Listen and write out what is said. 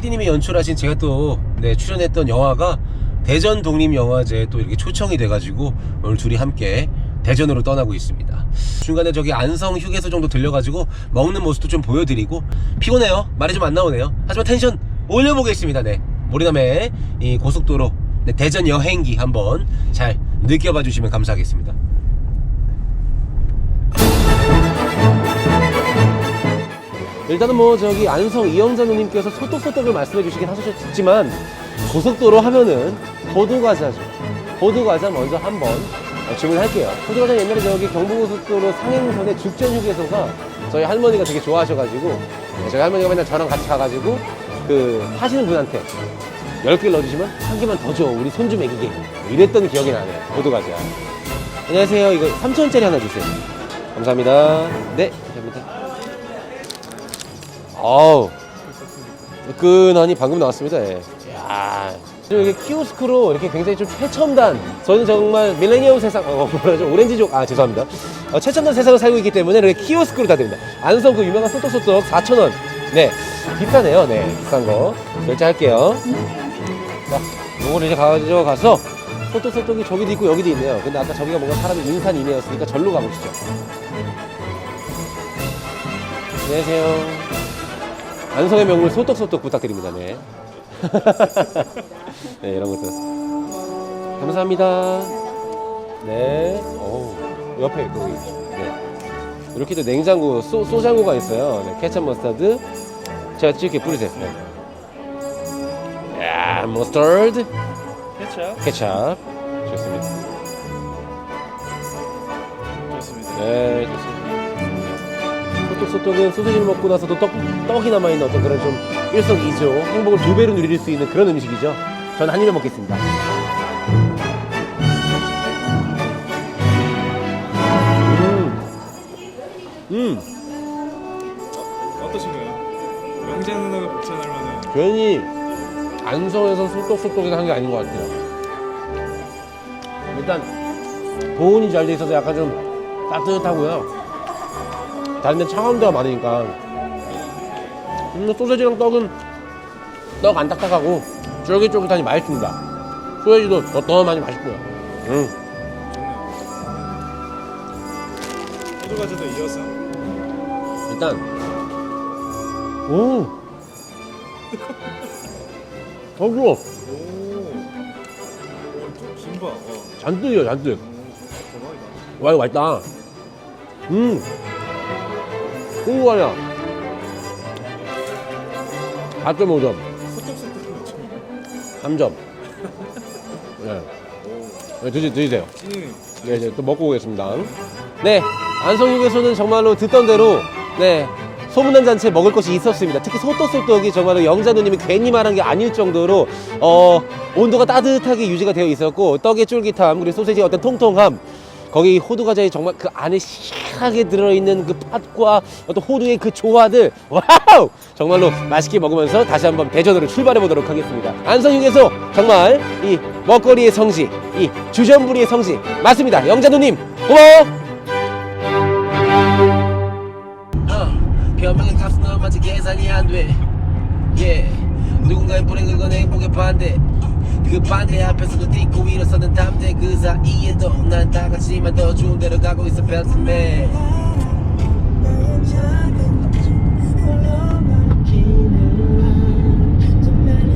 PD님이 연출하신 제가 또 네, 출연했던 영화가 대전 독립영화제에 또 이렇게 초청이 돼가지고 오늘 둘이 함께 대전으로 떠나고 있습니다. 중간에 저기 안성 휴게소 정도 들려가지고 먹는 모습도 좀 보여드리고 피곤해요. 말이 좀 안 나오네요. 하지만 텐션 올려보겠습니다. 네. 모리남의 이 고속도로 네, 대전 여행기 한번 잘 느껴봐 주시면 감사하겠습니다. 일단은 뭐 저기 안성 이영자 누님께서 소떡소떡을 말씀해 주시긴 하셨지만 고속도로 하면은 호두과자죠. 호두과자 먼저 한번 주문할게요. 호두과자 옛날에 저기 경부고속도로 상행선에 죽전 휴게소가 저희 할머니가 되게 좋아하셔가지고 네, 저희 할머니가 맨날 저랑 같이 가가지고 그 하시는 분한테 10개를 넣어주시면 한 개만 더 줘. 우리 손주 먹이게. 이랬던 기억이 나네요. 호두과자. 안녕하세요. 이거 3,000원짜리 하나 주세요. 감사합니다. 네, 감사합니다. 아우. 뜨끈하니 방금 나왔습니다. 예. 야. 이렇게 키오스크로 이렇게 굉장히 좀 최첨단. 저는 정말 밀레니엄 세상 어 뭐라죠? 오렌지족 아 죄송합니다. 어, 최첨단 세상을 살고 있기 때문에 이렇게 키오스크로 다 됩니다. 안성 그 유명한 소떡소떡 4,000원. 네. 비싸네요. 네. 비싼 거. 결제할게요. 자 요거를 이제 가져가서 소떡소떡이 저기도 있고 여기도 있네요. 근데 아까 저기가 뭔가 사람이 인산이네였으니까 절로 가보시죠. 안녕하세요 안성의 명물 소떡소떡 부탁드립니다. 네. 네, 이런 것들. 감사합니다. 네. 어우, 옆에 거기. 네. 이렇게 또 냉장고, 소, 소장고가 있어요. 네, 케찹 머스타드. 제가 이렇게 뿌리세요. 네. 야, 머스타드. 케찹 케찹. 좋습니다. 좋습니다. 네, 좋습니다. 소떡소떡은 소세지를 먹고 나서도 떡, 떡이 남아있는 어떤 그런 좀 일석이조 행복을 두 배로 누릴 수 있는 그런 음식이죠. 전한 입에 먹겠습니다. 음, 음, 어떠신가요? 명재 누나가 복찬할 만한 괜히 안성에서 소떡소떡이 한게 아닌 것 같아요. 일단 보온이 잘 돼 있어서 약간 좀 따뜻하고요. 다른 데는 차가운 데가 많으니까. 음, 소세지랑 떡은 떡 안 딱딱하고 쫄깃쫄깃하니 맛있습니다. 소세지도 너떠하니 맛있고요. 음. 좋네요. 호두 과자도 이어서 일단 오 어구워 오, 오 김밥. 와, 잔뜩이요 잔뜩 오, 대박이다. 와 이거 맛있다 음 궁금하냐 4.5점 소떡소떡 좀. 3점 네. 오, 네, 드시, 드시세요 찐. 네, 이제 또 먹고 오겠습니다. 네, 안성육에서는 정말로 듣던 대로, 네, 소문난 잔치에 먹을 것이 있었습니다. 특히 소떡소떡이 정말로 영자 누님이 괜히 말한 게 아닐 정도로, 어, 온도가 따뜻하게 유지가 되어 있었고, 떡의 쫄깃함, 그리고 소세지의 어떤 통통함, 거기 호두 과자에 정말 그 안에 시하게 들어있는 그 팥과 어떤 호두의 그 조화들, 와우! 정말로 맛있게 먹으면서 다시 한번 대전으로 출발해 보도록 하겠습니다. 안성육에서 정말 이 먹거리의 성지, 이 주전부리의 성지, 맞습니다. 영자 누님, 고마워! 변명의 값은 얼마지 계산이 안 돼. 예. 누군가의 불행 그건 행복의 반대. 그 반대 앞에서도 딛고 일어서는 담대 그 사이에도 난 다 같지만 더 좋은 데로 가고 있어 벨트맨